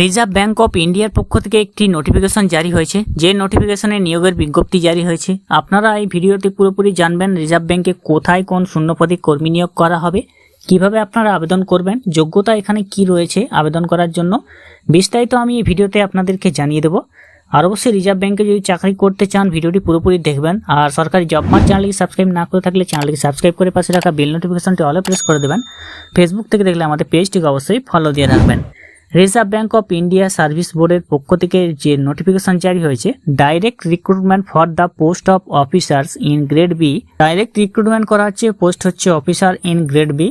Reserve bank of ইন্ডিয়ার পক্ষ থেকে একটি নোটিফিকেশন জারি হয়েছে। যে নোটিফিকেশনে নিয়োগের বিজ্ঞপ্তি জারি হয়েছে। আপনারা এই ভিডিওতে পুরোপুরি জানবেন রিজার্ভ ব্যাঙ্কে কোথায় কোন শূন্যপদে কর্মী নিয়োগ করা হবে, কীভাবে আপনারা আবেদন করবেন, যোগ্যতা এখানে কি রয়েছে আবেদন করার জন্য। বিস্তারিত আমি এই ভিডিওতে আপনাদেরকে জানিয়ে দেবো। আর অবশ্যই রিজার্ভ ব্যাঙ্কে যদি চাকরি করতে চান, ভিডিওটি পুরোপুরি দেখবেন। আর সরকারি জব মার্ট চ্যানেলকে সাবস্ক্রাইব না করে থাকলে চ্যানেলকে সাবস্ক্রাইব করে পাশে রাখা বেল নোটিফিকেশনটি অলে প্রেস করে দেবেন। ফেসবুক থেকে দেখলে আমাদের পেজটিকে অবশ্যই ফলো দিয়ে রাখবেন। Reserve bank of India service বোর্ডের পক্ষ থেকে যে নোটিফিকেশন জারি হয়েছে direct recruitment for the post of officers in grade B direct recruitment করা হচ্ছে পোস্ট হচ্ছে officer in grade B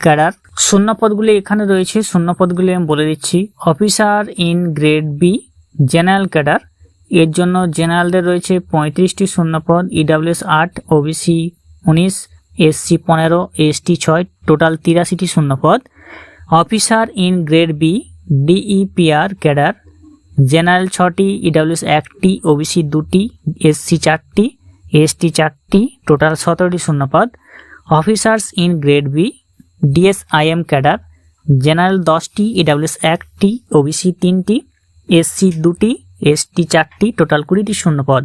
cadre. শূন্য পদগুলি এখানে রয়েছে, শূন্য পদগুলি আমি বলে দিচ্ছি। Officer in grade B general cadre. এর জন্য জেনারেলদের রয়েছে পঁয়ত্রিশটি শূন্যপদ ইডাব্লিউএস আট ওবিসি উনিশ এসসি পনেরো এসটি ছয় টোটাল তিরাশিটি শূন্যপদ officer in grade B DEPR cadre, general ছটি ইডাব্লিউএস একটি ওবিসি দুটি এসসি চারটি এসটি চারটি, টোটাল সতেরোটি শূন্যপদ। Officers in grade B DSIM cadre, general দশটি ইডাব্লিউএস একটি ওবিসি তিনটি এসসি দুটি এসটি চারটি, টোটাল কুড়িটি শূন্যপদ।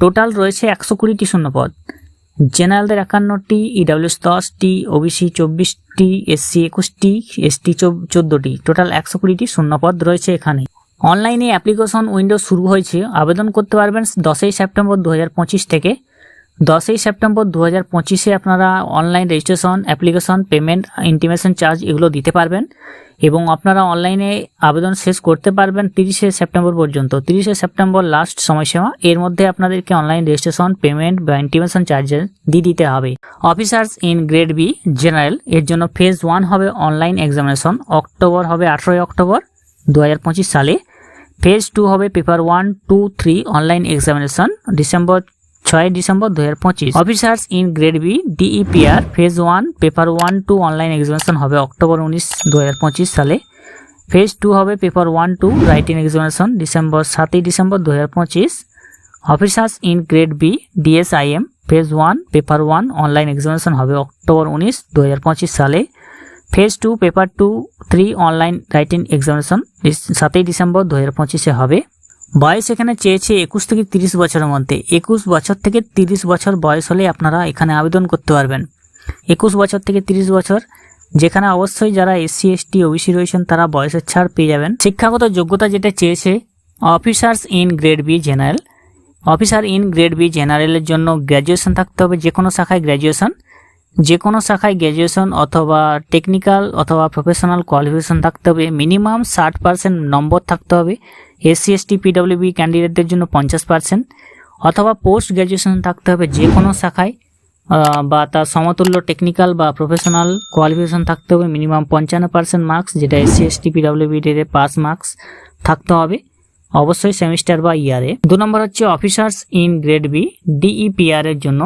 টোটাল রয়েছে একশো কুড়িটি শূন্যপদ। জেনারেলদের একান্নটি ইডাব্লিউএস দশটি ওবিসি চব্বিশটি এসসি একুশটি এসটি চোদ্দোটি। টোটাল একশো কুড়িটি শূন্যপদ রয়েছে এখানে। অনলাইনে অ্যাপ্লিকেশন উইন্ডো শুরু হয়েছে। আবেদন করতে পারবেন দশই সেপ্টেম্বর দু হাজার পঁচিশ থেকে। দশই সেপ্টেম্বর দু হাজার পঁচিশে আপনারা online registration application payment intimation charge এগুলো দিতে পারবেন এবং আপনারা অনলাইনে আবেদন শেষ করতে পারবেন তিরিশে সেপ্টেম্বর পর্যন্ত। তিরিশে সেপ্টেম্বর লাস্ট সময়সীমা। এর মধ্যে আপনাদেরকে অনলাইন রেজিস্ট্রেশন পেমেন্ট বা ইন্টিমেশন চার্জেস দিয়ে দিতে হবে। Officers in grade B general এর জন্য ফেজ ওয়ান হবে অনলাইন এক্সামিনেশন অক্টোবর হবে আঠেরোই অক্টোবর দু হাজার পঁচিশ সালে। ফেজ টু হবে paper one two three online examination December ছয় ডিসেম্বর দু হাজার পঁচিশ officers in grade B DEPR phase one paper one two online examination হবে অক্টোবর উনিশ দু সালে। ফেজ টু হবে paper one two writing examination December সাতই ডিসেম্বর দু হাজার পঁচিশ officers in grade B DSIM phase one paper one online examination হবে অক্টোবর উনিশ দু সালে। Phase two paper two three online writing examination সাতই ডিসেম্বর দু হাজার পঁচিশে হবে। বয়স এখানে চেয়েছে একুশ থেকে তিরিশ বছরের মধ্যে। একুশ বছর থেকে তিরিশ বছর বয়স হলে আপনারা এখানে আবেদন করতে পারবেন। একুশ বছর থেকে তিরিশ বছর, যেখানে অবশ্যই যারা এসসি এসটি ওবিসি রয়েছেন, তারা বয়সের ছাড় পেয়ে যাবেন। শিক্ষাগত যোগ্যতা যেটা চেয়েছে officers in grade B general officer in grade B জেনারেলের জন্য গ্র্যাজুয়েশন থাকতে হবে যে কোনো শাখায় গ্র্যাজুয়েশন যে কোনো শাখায় গ্র্যাজুয়েশন অথবা টেকনিক্যাল অথবা প্রফেশনাল কোয়ালিফিকেশন থাকতে হবে। মিনিমাম ষাট পার্সেন্ট নম্বর থাকতে হবে। এসসি এসটি পিডব্লিউবি ক্যান্ডিডেটদের জন্য পঞ্চাশ পার্সেন্ট অথবা পোস্ট গ্র্যাজুয়েশন থাকতে হবে যে কোনো শাখায় বা তার সমতুল্য টেকনিক্যাল বা প্রফেশনাল কোয়ালিফিকেশন থাকতে হবে মিনিমাম পঞ্চান্ন পার্সেন্ট মার্কস যেটা এসসি এসটি পিডব্লিউবিতে পাস মার্কস থাকতে হবে, অবশ্যই সেমিস্টার বা ইয়ারে দু নম্বর হচ্ছে officers in grade B DEPR এর জন্য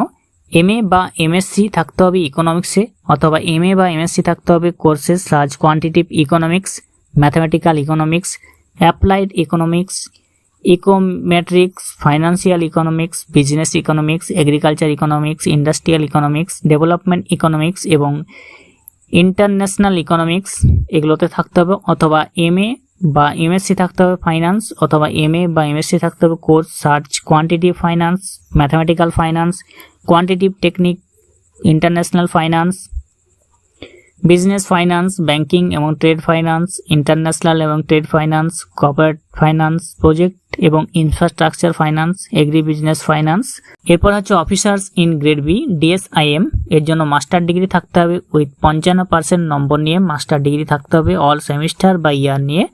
এম বা এমএসসি থাকতে হবে ইকোনমিক্সে অথবা এম বা এমএসসি থাকতে হবে courses large quantitative economics mathematical economics applied economics econometrics financial economics business economics agriculture economics industrial economics development economics এবং ইন্টারন্যাশনাল ইকোনমিক্স এগুলোতে থাকতে হবে অথবা এম বা এমএসসি থাকতে হবে ফাইন্যান্স অথবা এম বা এমএসসি থাকতে হবে course search quantitative finance mathematical finance quantitative technique international finance business finance banking এবং ট্রেড ফাইন্যান্স ইন্টারন্যাশনাল এবং trade finance corporate finance project এবং infrastructure finance agri business finance এরপর হচ্ছে officers in grade B DSIM এর জন্য master degree থাকতে হবে with পঞ্চান্ন পার্সেন্ট নম্বর নিয়ে মাস্টার ডিগ্রি থাকতে হবে অল সেমিস্টার বা ইয়ার নিয়ে।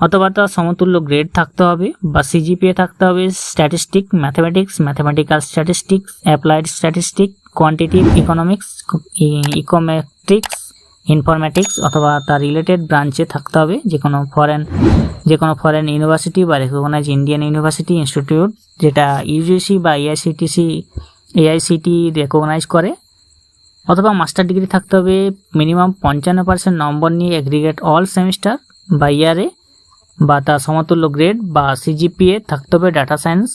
অথবা তার সমতুল্য গ্রেড থাকতে হবে বা সিজিপিএ থাকতে হবে statistic mathematics mathematical statistics applied statistic quantitative economics econometrics informatics অথবা তার রিলেটেড ব্রাঞ্চে থাকতে হবে। যে কোনো ফরেন যে কোনো ফরেন ইউনিভার্সিটি বা রেকগনাইজ ইন্ডিয়ান ইউনিভার্সিটি ইনস্টিটিউট যেটা ইউজিসি বা এআইসিটিসি এআইসিটি রেকগনাইজ করে। অথবা মাস্টার ডিগ্রি থাকতে হবে মিনিমাম পঞ্চান্ন পার্সেন্ট নম্বর নিয়ে এগ্রিগেট অল সেমিস্টার বা ইয়ারে বা তার সমতুল্য গ্রেড বা সিজিপিএ থাকতে হবে data science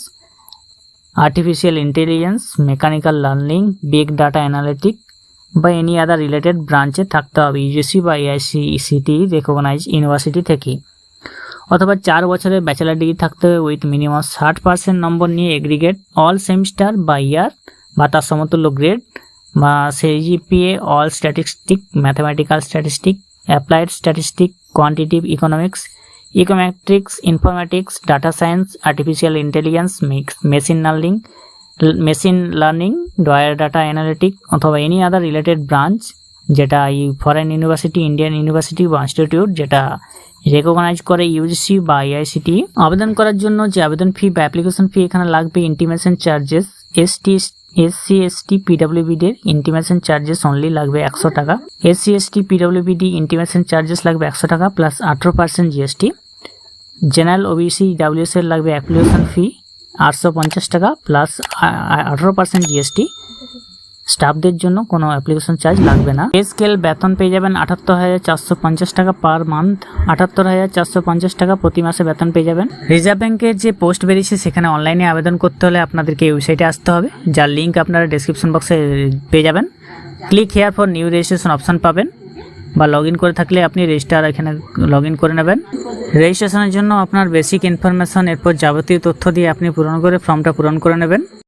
artificial intelligence mechanical learning big data analytic বা এনি আদার রিলেটেড ব্রাঞ্চে থাকতে হবে ইউজিসি বা এআইসিসিটি রেকগনাইজ ইউনিভার্সিটি থেকে। অথবা চার বছরের ব্যাচেলার ডিগ্রি থাকতে হবে উইথ মিনিমাম ষাট পার্সেন্ট নম্বর নিয়ে এগ্রিগেট অল সেমিস্টার বা ইয়ার বা তার সমতুল্য গ্রেড বা CGPA all statistic mathematical statistic applied statistic quantitative economics econometrics informatics data science artificial intelligence machine learning machine learning drawer data analytic অথবা এনি আদার রিলেটেড ব্রাঞ্চ যেটা এই ফরেন ইউনিভার্সিটি ইন্ডিয়ান ইউনিভার্সিটি বা institute যেটা recognise করে UGC বা IICT আবেদন করার জন্য যে আবেদন ফি বা অ্যাপ্লিকেশন ফি এখানে লাগবে intimation charges S ST SC ST পিডাব্লিউবিডির intimation charges only লাগবে একশো টাকা। SC ST PWBD intimation charges লাগবে একশো টাকা প্লাস আঠেরো percent GST general OBC WS এর লাগবে অ্যাপ্লিকেশন ফি আটশো পঞ্চাশ টাকা প্লাস আঠেরো পার্সেন্ট জিএসটি স্টাফদের জন্য কোনো অ্যাপ্লিকেশন চার্জ লাগবে না। পে স্কেল বেতন পেয়ে যাবেন আটাত্তর হাজার চারশো পঞ্চাশ টাকা পার মান্থ আটাত্তর হাজার চারশো পঞ্চাশ টাকা প্রতি মাসে বেতন পেয়ে যাবেন। রিজার্ভ ব্যাংকের যে পোস্ট বেরিয়েছে, সেখানে অনলাইনে আবেদন করতে হলে আপনাদেরকে ওয়েবসাইটে আসতে হবে। যার লিঙ্ক আপনারা ডেসক্রিপশন বক্সে পেয়ে যাবেন। Click here for new registration option পাবেন বা লগ করে থাকলে আপনি রেজিস্টার এখানে লগ করে নেবেন। রেজিস্ট্রেশনের জন্য আপনার বেসিক ইনফরমেশন এরপর যাবতীয় তথ্য দিয়ে আপনি পূরণ করে ফর্মটা পূরণ করে নেবেন।